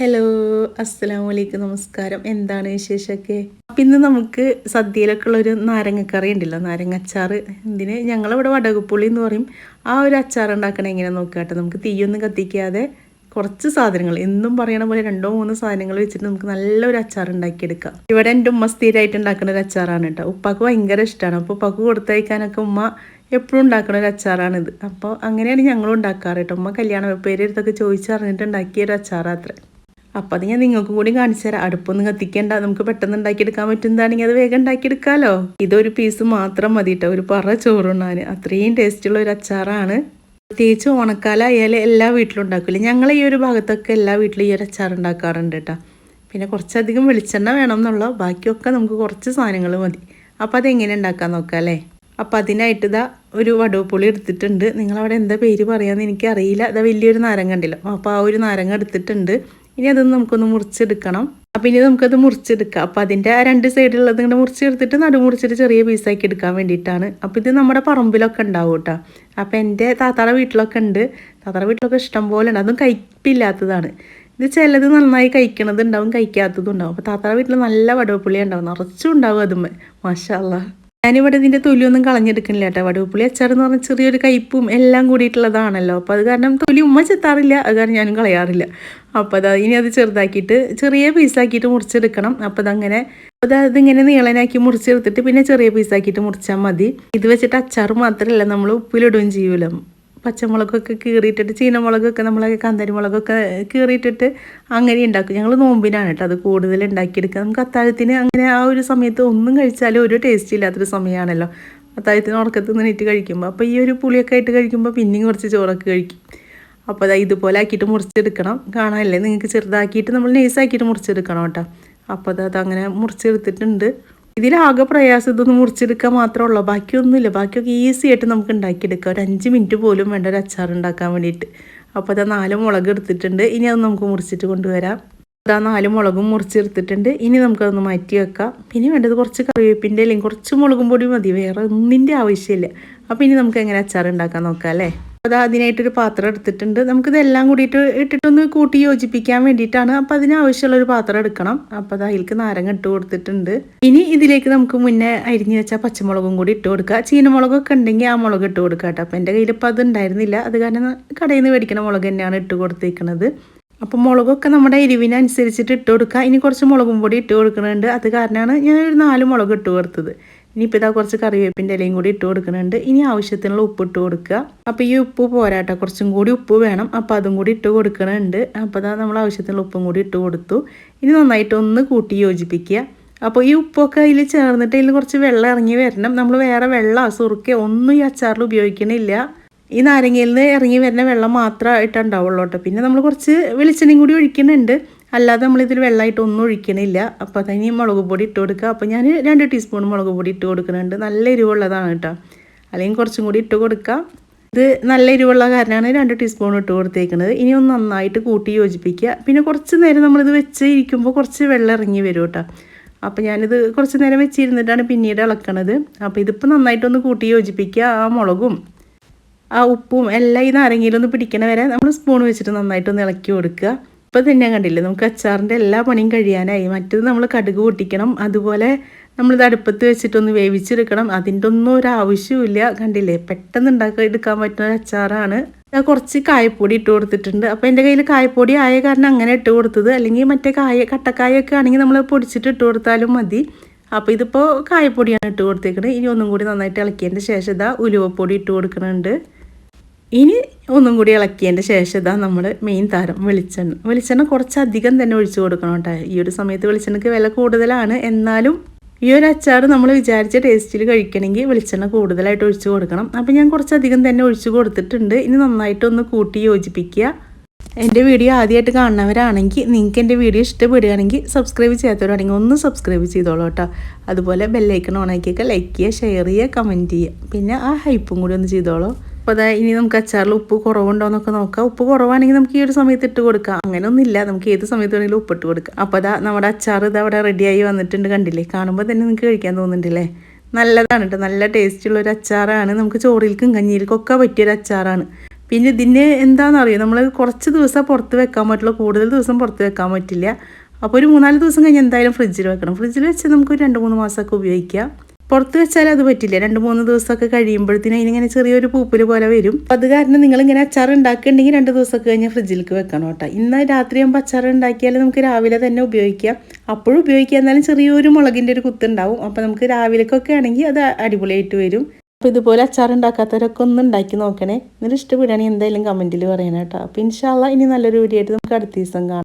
Hello അസ്സലാമു അലൈക്കും നമസ്കാരം എന്താണ് വിശേഷമൊക്കെ? അപ്പം ഇന്ന് നമുക്ക് സദ്യയിലൊക്കെ ഉള്ളൊരു നാരങ്ങക്കറി ഉണ്ടല്ലോ നാരങ്ങ അച്ചാർ ഞങ്ങളിവിടെ വടകുപ്പുള്ളി എന്ന് പറയും. ആ ഒരു അച്ചാർ ഉണ്ടാക്കണേ എങ്ങനെ നോക്കാട്ടെ. നമുക്ക് തീയൊന്നും കത്തിക്കാതെ കുറച്ച് സാധനങ്ങൾ എന്നും പറയണ പോലെ രണ്ടോ മൂന്നോ സാധനങ്ങൾ വെച്ചിട്ട് നമുക്ക് നല്ലൊരു അച്ചാർ ഉണ്ടാക്കിയെടുക്കാം. ഇവിടെ എന്റെ ഉമ്മ സ്ഥിരമായിട്ട് ഉണ്ടാക്കുന്ന ഒരു അച്ചാറാണ് കേട്ടോ. ഉപ്പാക്ക് ഭയങ്കര ഇഷ്ടമാണ് അപ്പോൾ ഉപ്പാക്ക് കൊടുത്തയക്കാനൊക്കെ ഉമ്മ എപ്പോഴും ഉണ്ടാക്കുന്ന ഒരു അച്ചാറാണിത്. അപ്പോൾ അങ്ങനെയാണ് ഞങ്ങളും ഉണ്ടാക്കാറ് കേട്ടോ. ഉമ്മ കല്യാണ പേരെടുത്തൊക്കെ ചോദിച്ചറിഞ്ഞിട്ട് ഉണ്ടാക്കിയ ഒരു അച്ചാറാത്രേ അപ്പം അത് ഞാൻ നിങ്ങൾക്കും കൂടി കാണിച്ചു തരാം. അടുപ്പൊന്നും കത്തിക്കേണ്ട. നമുക്ക് പെട്ടെന്ന് ഉണ്ടാക്കിയെടുക്കാൻ പറ്റുന്നതാണെങ്കിൽ അത് വേഗം ഉണ്ടാക്കിയെടുക്കാമല്ലോ ഇതൊരു പീസ് മാത്രം മതി കേട്ടോ ഒരു പറ ചോറുണ്ണാൻ. അത്രയും ടേസ്റ്റുള്ള ഒരു അച്ചാറാണ്. പ്രത്യേകിച്ച് ഓണക്കാലമായാൽ എല്ലാ വീട്ടിലും ഉണ്ടാക്കില്ല ഞങ്ങൾ ഈ ഒരു ഭാഗത്തൊക്കെ എല്ലാ വീട്ടിലും ഈ ഒരു അച്ചാർ ഉണ്ടാക്കാറുണ്ട് കേട്ടോ പിന്നെ കുറച്ചധികം വെളിച്ചെണ്ണ വേണം എന്നുള്ള ബാക്കിയൊക്കെ നമുക്ക് കുറച്ച് സാധനങ്ങൾ മതി. അപ്പോൾ അതെങ്ങനെ ഉണ്ടാക്കാൻ നോക്കാം അല്ലേ? അപ്പോൾ അതിനായിട്ട് ഇതാ ഒരു വടവപ്പുളി എടുത്തിട്ടുണ്ട്. നിങ്ങളവിടെ എന്താ പേര് പറയാമെന്ന് എനിക്കറിയില്ല. അതാ വലിയൊരു നാരങ്ങ ഉണ്ടല്ലോ. അപ്പോൾ ആ ഒരു നാരങ്ങ എടുത്തിട്ടുണ്ട്. ഇനി അതൊന്ന് നമുക്കൊന്ന് മുറിച്ചെടുക്കണം. അപ്പൊ ഇനി നമുക്കത് മുറിച്ചെടുക്കാം. അപ്പൊ അതിന്റെ രണ്ട് സൈഡിലുള്ളത് ഇങ്ങനെ മുറിച്ചെടുത്തിട്ട് നടു മുറിച്ചിട്ട് ചെറിയ പീസാക്കി എടുക്കാൻ വേണ്ടിയിട്ടാണ്. അപ്പോൾ ഇത് നമ്മുടെ പറമ്പിലൊക്കെ ഉണ്ടാവും കേട്ടോ. അപ്പൊ എന്റെ താത്താടെ വീട്ടിലൊക്കെ ഉണ്ട്. താത്താടെ വീട്ടിലൊക്കെ ഇഷ്ടം പോലെ ഉണ്ട്. അതും കയ്പില്ലാത്തതാണ്. ഇത് ചിലത് നന്നായി കഴിക്കണത് ഉണ്ടാവും കഴിക്കാത്തതും ഉണ്ടാവും. അപ്പോൾ താത്താടെ വീട്ടിൽ നല്ല വടവപ്പുള്ളി ഉണ്ടാവും നിറച്ചും ഉണ്ടാവും അതുമ്മേ. മാഷാ ഞാനിവിടെ ഇതിന്റെ തൊലിയൊന്നും കളഞ്ഞെടുക്കണില്ല കേട്ടോ. വടുവപ്പുളി അച്ചാർ എന്ന് പറഞ്ഞാൽ ചെറിയൊരു കയ്പും എല്ലാം കൂടിയിട്ടുള്ളതാണല്ലോ. അപ്പോൾ അത് കാരണം തൊലി ഉമ്മ ചെത്താറില്ല അത് കാരണം ഞാനും കളയാറില്ല. അപ്പോൾ അത് ഇനി അത് ചെറുതാക്കിയിട്ട് ചെറിയ പീസാക്കിയിട്ട് മുറിച്ചെടുക്കണം. അപ്പോൾ അതങ്ങനെ അപ്പോൾ അതിങ്ങനെ നീളനാക്കി മുറിച്ചെടുത്തിട്ട് പിന്നെ ചെറിയ പീസാക്കിയിട്ട് മുറിച്ചാൽ മതി. ഇത് വെച്ചിട്ട് അച്ചാർ മാത്രമല്ല നമ്മൾ ഉപ്പിലിടുകയും ചെയ്യൂല. പച്ചമുളകൊക്കെ കീറിയിട്ടിട്ട് ചീനമുളകൊക്കെ നമ്മളെ കാന്താരിമുളകൊക്കെ കീറിയിട്ടിട്ട് അങ്ങനെ ഉണ്ടാക്കും. ഞങ്ങൾ നോമ്പിനാണ് കേട്ടോ അത് കൂടുതൽ ഉണ്ടാക്കിയെടുക്കുക. നമുക്ക് അത്താഴത്തിന് അങ്ങനെ ആ ഒരു സമയത്ത് ഒന്നും കഴിച്ചാലും ഒരു ടേസ്റ്റ് ഇല്ലാത്തൊരു സമയമാണല്ലോ. അത്താഴത്തിന് ഉറക്കത്ത് നിന്നിട്ട് കഴിക്കുമ്പോൾ അപ്പോൾ ഈ ഒരു പുളിയൊക്കെ ആയിട്ട് കഴിക്കുമ്പോൾ പിന്നെയും കുറച്ച് ചോറൊക്കെ കഴിക്കും. അപ്പോൾ അത് ഇതുപോലെ ആക്കിയിട്ട് മുറിച്ചെടുക്കണം. കാണാനല്ലേ? നിങ്ങൾക്ക് ചെറുതാക്കിയിട്ട് നമ്മൾ നൈസാക്കിയിട്ട് മുറിച്ചെടുക്കണം കേട്ടോ. അപ്പോൾ അത് അങ്ങനെ മുറിച്ചെടുത്തിട്ടുണ്ട്. ഇതിലാകെ പ്രയാസം ഇതൊന്ന് മുറിച്ചെടുക്കാൻ മാത്രമേ ഉള്ളൂ. ബാക്കിയൊന്നുമില്ല. ബാക്കിയൊക്കെ ഈസി ആയിട്ട് നമുക്ക് ഉണ്ടാക്കിയെടുക്കാം. ഒരു അഞ്ച് മിനിറ്റ് പോലും വേണ്ട ഒരു അച്ചാർ ഉണ്ടാക്കാൻ വേണ്ടിയിട്ട്. അപ്പോൾ അത് നാല് മുളക് എടുത്തിട്ടുണ്ട്. ഇനി അത് നമുക്ക് മുറിച്ചിട്ട് കൊണ്ടുവരാം. അതാ നാല് മുളകും മുറിച്ചെടുത്തിട്ടുണ്ട്. ഇനി നമുക്കതൊന്ന് മാറ്റി വെക്കാം. പിന്നെ വേണ്ടത് കുറച്ച് കറിവേപ്പിന്റെ അല്ലെങ്കിൽ കുറച്ച് മുളകും പൊടി മതി. വേറെ ഒന്നിന്റെ ആവശ്യമില്ല. അപ്പോൾ ഇനി നമുക്ക് എങ്ങനെ അച്ചാർ ഉണ്ടാക്കാൻ നോക്കാം അല്ലേ? അത് അതിനായിട്ടൊരു പാത്രം എടുത്തിട്ടുണ്ട്. നമുക്കിതെല്ലാം കൂടിയിട്ട് ഇട്ടിട്ടൊന്ന് കൂട്ടി യോജിപ്പിക്കാൻ വേണ്ടിയിട്ടാണ് അപ്പം അതിനാവശ്യമുള്ള ഒരു പാത്രം എടുക്കണം. അപ്പം അത് അതിലേക്ക് നാരങ്ങ ഇട്ട് കൊടുത്തിട്ടുണ്ട്. ഇനി ഇതിലേക്ക് നമുക്ക് മുന്നേ അരിഞ്ഞു വെച്ച പച്ചമുളകും കൂടി ഇട്ട് കൊടുക്കുക ചീനമുളകൊക്കെ ഉണ്ടെങ്കിൽ ആ മുളക് ഇട്ട് കൊടുക്കുക കേട്ടോ അപ്പം എന്റെ കയ്യിൽ ഇപ്പം അത് ഉണ്ടായിരുന്നില്ല. അത് കാരണം കടയിൽ നിന്ന് മേടിക്കണ മുളക് തന്നെയാണ് ഇട്ട് കൊടുത്തേക്കുന്നത് അപ്പം മുളകൊക്കെ നമ്മുടെ എരിവിനനുസരിച്ചിട്ട് ഇട്ട് കൊടുക്കുക ഇനി കുറച്ച് മുളകും പൊടി ഇട്ട് കൊടുക്കുന്നുണ്ട് അത് കാരണമാണ് ഞാൻ ഒരു നാല് മുളക് ഇട്ട് കൊടുത്തത്. ഇനിയിപ്പോൾ ഇതാ കുറച്ച് കറിവേപ്പിന്റെ ഇലയും കൂടി ഇട്ട് കൊടുക്കുന്നുണ്ട്. ഇനി ആവശ്യത്തിനുള്ള ഉപ്പ് ഇട്ട് കൊടുക്കുക. അപ്പോൾ ഈ ഉപ്പ് പോരാട്ട. കുറച്ചും കൂടി ഉപ്പ് വേണം. അപ്പോൾ അതും കൂടി ഇട്ട് കൊടുക്കുന്നുണ്ട്. അപ്പോൾ അതാ നമ്മൾ ആവശ്യത്തിനുള്ള ഉപ്പും കൂടി ഇട്ട് കൊടുത്തു. ഇനി നന്നായിട്ട് ഒന്ന് കൂട്ടി യോജിപ്പിക്കുക. അപ്പോൾ ഈ ഉപ്പൊക്കെ അതിൽ ചേർന്നിട്ട് ഇതിൽ കുറച്ച് വെള്ളം ഇറങ്ങി വരണം. നമ്മൾ വേറെ വെള്ളം സുറുക്കെ ഒന്നും ഈ അച്ചാറിൽ ഉപയോഗിക്കണില്ല. ഈ നാരങ്ങയിൽ നിന്ന് ഇറങ്ങി വരുന്ന വെള്ളം മാത്രമായിട്ട് ഉണ്ടാവുള്ളൂ കേട്ടോ. പിന്നെ നമ്മൾ കുറച്ച് വെളിച്ചെണ്ണയും കൂടി ഒഴിക്കുന്നുണ്ട്. അല്ലാതെ നമ്മളിതിൽ വെള്ളമായിട്ട് ഒന്നും ഒഴിക്കണില്ല. അപ്പോൾ അതിന് മുളക് പൊടി ഇട്ട് കൊടുക്കുക അപ്പോൾ ഞാൻ രണ്ട് ടീസ്പൂൺ മുളക് പൊടി ഇട്ട് കൊടുക്കുന്നുണ്ട്. നല്ല എരിവുള്ളതാണ് കേട്ടോ അല്ലെങ്കിൽ കുറച്ചും കൂടി ഇട്ട് കൊടുക്കുക ഇത് നല്ല എരിവുള്ള കാരണമാണ് രണ്ട് ടീസ്പൂൺ ഇട്ട് കൊടുത്തേക്കുന്നത് ഇനി ഒന്ന് നന്നായിട്ട് കൂട്ടി യോജിപ്പിക്കുക പിന്നെ കുറച്ച് നേരം നമ്മളിത് വെച്ച് ഇരിക്കുമ്പോൾ കുറച്ച് വെള്ളം ഇറങ്ങി വരും കേട്ടോ അപ്പോൾ ഞാനിത് കുറച്ച് നേരം വെച്ചിരുന്നിട്ടാണ് പിന്നീട് ഇളക്കണത്. അപ്പോൾ ഇതിപ്പോൾ നന്നായിട്ടൊന്ന് കൂട്ടി യോജിപ്പിക്കുക ആ മുളകും ആ ഉപ്പും എല്ലാം ഈ നാരങ്ങയിലൊന്ന് പിടിക്കണ വരെ നമ്മൾ സ്പൂൺ വെച്ചിട്ട് നന്നായിട്ടൊന്ന് ഇളക്കി കൊടുക്കുക ഇപ്പം തന്നെ കണ്ടില്ലേ നമുക്ക് അച്ചാറിന്റെ എല്ലാ പണിയും കഴിയാനായി. മറ്റത് നമ്മൾ കടുക് പൊട്ടിക്കണം അതുപോലെ നമ്മളിത് അടുപ്പത്ത് വെച്ചിട്ടൊന്ന് വേവിച്ചെടുക്കണം. അതിന്റെ ഒന്നും ഒരു ആവശ്യമില്ല കണ്ടില്ലേ പെട്ടെന്ന് ഉണ്ടാക്കി എടുക്കാൻ പറ്റുന്ന അച്ചാറാണ്. ഞാൻ കുറച്ച് കായപ്പൊടി ഇട്ട് കൊടുത്തിട്ടുണ്ട്. അപ്പോൾ എന്റെ കയ്യിൽ കായപ്പൊടി ആയ കാരണം അങ്ങനെ ഇട്ട് കൊടുത്തത്. അല്ലെങ്കിൽ മറ്റേ കായ കട്ടക്കായൊക്കെ ആണെങ്കിൽ നമ്മൾ പൊടിച്ചിട്ട് ഇട്ട് കൊടുത്താലും മതി. അപ്പോൾ ഇതിപ്പോൾ കായപ്പൊടിയാണ് ഇട്ട് കൊടുത്തേക്കുന്നത് ഇനി ഒന്നും കൂടി നന്നായിട്ട് ഇളക്കിയതിന്റെ ശേഷം ഇതാ ഉലുവപ്പൊടി ഇട്ട് കൊടുക്കുന്നുണ്ട് ഇനി ഒന്നും കൂടി ഇളക്കിയതിന്റെ ശേഷം ഇതാ നമ്മൾ മെയിൻ താരം വെളിച്ചെണ്ണ. വെളിച്ചെണ്ണ കുറച്ചധികം തന്നെ ഒഴിച്ചു കൊടുക്കണം കേട്ടോ. ഈ ഒരു സമയത്ത് വെളിച്ചെണ്ണയ്ക്ക് വില കൂടുതലാണ്. എന്നാലും ഈ ഒരു അച്ചാർ നമ്മൾ വിചാരിച്ച ടേസ്റ്റിൽ കഴിക്കണമെങ്കിൽ വെളിച്ചെണ്ണ കൂടുതലായിട്ട് ഒഴിച്ചു കൊടുക്കണം. അപ്പോൾ ഞാൻ കുറച്ചധികം തന്നെ ഒഴിച്ചു കൊടുത്തിട്ടുണ്ട്. ഇനി നന്നായിട്ടൊന്ന് കൂട്ടി യോജിപ്പിക്കുക. എന്റെ വീഡിയോ ആദ്യമായിട്ട് കാണുന്നവരാണെങ്കിൽ നിങ്ങൾക്ക് എന്റെ വീഡിയോ ഇഷ്ടപ്പെടുകയാണെങ്കിൽ സബ്സ്ക്രൈബ് ചെയ്യാത്തവരാണെങ്കിൽ ഒന്ന് സബ്സ്ക്രൈബ് ചെയ്തോളൂ കേട്ടോ. അതുപോലെ ബെല്ലൈക്കൺ ഓണാക്കിയൊക്കെ ലൈക്ക് ചെയ്യുക ഷെയർ ചെയ്യുക കമന്റ് ചെയ്യുക. പിന്നെ ആ ഹൈപ്പും കൂടി ഒന്ന് ചെയ്തോളൂ. അപ്പോൾ ഇനി നമുക്ക് അച്ചാറിൽ ഉപ്പ് കുറവുണ്ടോ എന്നൊക്കെ നോക്കാം. ഉപ്പ് കുറവാണെങ്കിൽ നമുക്ക് ഈ ഒരു സമയത്ത് ഇട്ട് കൊടുക്കാം. അങ്ങനെയൊന്നുമില്ല. നമുക്ക് ഏത് സമയത്ത് വേണമെങ്കിലും ഉപ്പിട്ട് കൊടുക്കാം. അപ്പോൾ അതാ നമ്മുടെ അച്ചാർ ഇത് അവിടെ റെഡിയായി വന്നിട്ടുണ്ട് കണ്ടില്ലേ? കാണുമ്പോൾ തന്നെ നിങ്ങൾക്ക് കഴിക്കാൻ തോന്നുന്നുണ്ടല്ലേ? നല്ലതാണ് കേട്ടോ നല്ല ടേസ്റ്റുള്ള ഒരു അച്ചാറാണ്. നമുക്ക് ചോറിൽക്കും കഞ്ഞിയിൽക്കും ഒക്കെ പറ്റിയൊരു അച്ചാറാണ്. പിന്നെ ഇതിന് എന്താണെന്നറിയോ? നമ്മൾ കുറച്ച് ദിവസം പുറത്ത് വെക്കാൻ പറ്റുള്ളൂ. കൂടുതൽ ദിവസം പുറത്ത് വെക്കാൻ പറ്റില്ല. അപ്പോൾ ഒരു മൂന്നാൽ ദിവസം കഴിഞ്ഞ് എന്തായാലും ഫ്രിഡ്ജിൽ വെക്കണം. ഫ്രിഡ്ജിൽ വെച്ചാൽ നമുക്ക് രണ്ട് മൂന്ന് മാസമൊക്കെ ഉപയോഗിക്കാം. പുറത്ത് വെച്ചാൽ അത് പറ്റില്ല. രണ്ട് മൂന്ന് ദിവസമൊക്കെ കഴിയുമ്പോഴത്തേനും അതിനിങ്ങനെ ചെറിയൊരു പൂപ്പൽ പോലെ വരും. അപ്പോൾ അത് കാരണം നിങ്ങളിങ്ങനെ അച്ചാർ ഉണ്ടാക്കുന്നുണ്ടെങ്കിൽ രണ്ട് ദിവസമൊക്കെ കഴിഞ്ഞ് ഫ്രിഡ്ജിലേക്ക് വെക്കണം കേട്ടോ. ഇന്ന് രാത്രി ആകുമ്പോൾ അച്ചാർ ഉണ്ടാക്കിയാൽ നമുക്ക് രാവിലെ തന്നെ ഉപയോഗിക്കാം. അപ്പോഴും ഉപയോഗിക്കാം. എന്നാലും ചെറിയൊരു മുളകിന്റെ ഒരു കുത്തുണ്ടാവും. അപ്പോൾ നമുക്ക് രാവിലേക്കൊക്കെ ആണെങ്കിൽ അത് അടിപൊളിയായിട്ട് വരും. അപ്പോൾ ഇതുപോലെ അച്ചാർ ഉണ്ടാക്കാത്തവരൊക്കെ ഒന്ന് ഉണ്ടാക്കി നോക്കണേ. എന്നിട്ട് ഇഷ്ടപ്പെടുകയാണെങ്കിൽ എന്തായാലും കമന്റിൽ പറയണം കേട്ടോ. അപ്പോൾ ഇൻഷാല്ല ഇനി നല്ലൊരു വീഡിയോ ആയിട്ട് നമുക്ക് അടുത്ത ദിവസം കാണാം.